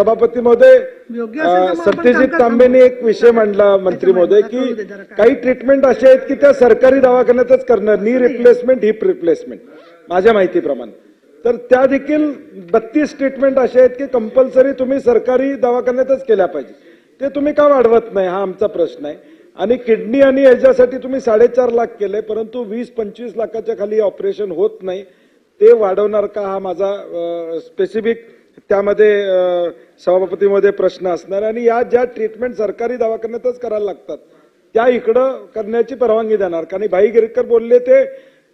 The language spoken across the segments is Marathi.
सभापती महोदय सत्यजित तांबेने एक विषय मांडला मंत्री महोदय की. काही ट्रीटमेंट असे आहेत की त्या सरकारी दवाखान्यातच करणार. नी रिप्लेसमेंट हिप रिप्लेसमेंट माझ्या माहितीप्रमाणे. तर त्या देखील बत्तीस ट्रीटमेंट असे आहेत की कंपल्सरी तुम्ही सरकारी दवाखान्यातच केल्या पाहिजे. ते तुम्ही का वाढवत नाही? हा आमचा प्रश्न आहे. आणि किडनी आणि याच्यासाठी तुम्ही साडेचार लाख केले परंतु वीस पंचवीस लाखाच्या खाली ऑपरेशन होत नाही. ते वाढवणार का? हा माझा स्पेसिफिक त्यामध्ये सभापतीमध्ये प्रश्न असणार आणि या ज्या ट्रीटमेंट सरकारी दवाखान्यातच करायला लागतात त्या इकडं करण्याची परवानगी देणार. कारण भाई गिरकर बोलले ते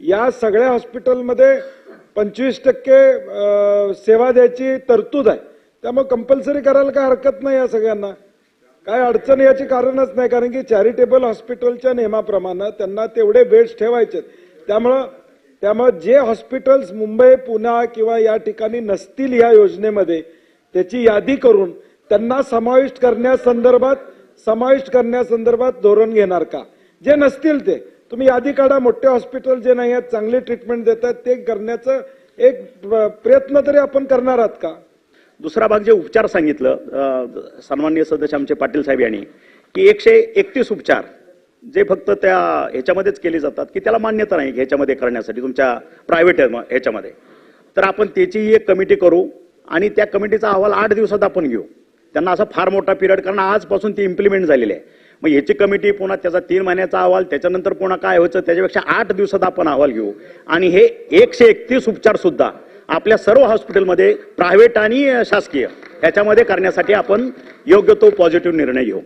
या सगळ्या हॉस्पिटलमध्ये पंचवीस टक्के सेवा द्यायची तरतूद आहे. त्यामुळे कंपल्सरी करायला काय हरकत नाही या सगळ्यांना. काय अडचण याची कारणच नाही कारण की चॅरिटेबल हॉस्पिटलच्या नियमाप्रमाणे त्यांना तेवढे बेड्स ठेवायचे त्यामुळं त्यामुळे जे हॉस्पिटल्स मुंबई पुणे किंवा या ठिकाणी नसतील या योजनेमध्ये त्याची यादी करून त्यांना समाविष्ट करण्यासंदर्भात समाविष्ट करण्यासंदर्भात धोरण घेणार का? जे नसतील ते. तुम्ही यादी काढा मोठे हॉस्पिटल जे नाही आहेत चांगली ट्रीटमेंट देतात ते करण्याचं एक प्रयत्न तरी आपण करणार आहात का? दुसरा भाग जे उपचार सांगितलं सन्मान्य सन्माननीय सदस्य आमचे पाटील साहेब यांनी की एकशे एकतीस उपचार जे फक्त त्या ह्याच्यामध्येच केले जातात की त्याला मान्यता नाही ह्याच्यामध्ये करण्यासाठी तुमच्या प्रायव्हेट ह्याच्यामध्ये. तर आपण त्याची एक कमिटी करू आणि त्या कमिटीचा अहवाल आठ दिवसात आपण घेऊ. त्यांना असा फार मोठा पिरियड कारण आजपासून ती इम्प्लिमेंट झालेली आहे. मग ह्याची कमिटी पुन्हा त्याचा तीन महिन्याचा अहवाल त्याच्यानंतर पुन्हा काय व्हायचं त्याच्यापेक्षा आठ दिवसात आपण अहवाल घेऊ. आणि हे एकशे एकतीस उपचारसुद्धा आपल्या सर्व हॉस्पिटलमध्ये प्रायव्हेट आणि शासकीय ह्याच्यामध्ये करण्यासाठी आपण योग्य तो पॉझिटिव्ह निर्णय घेऊ.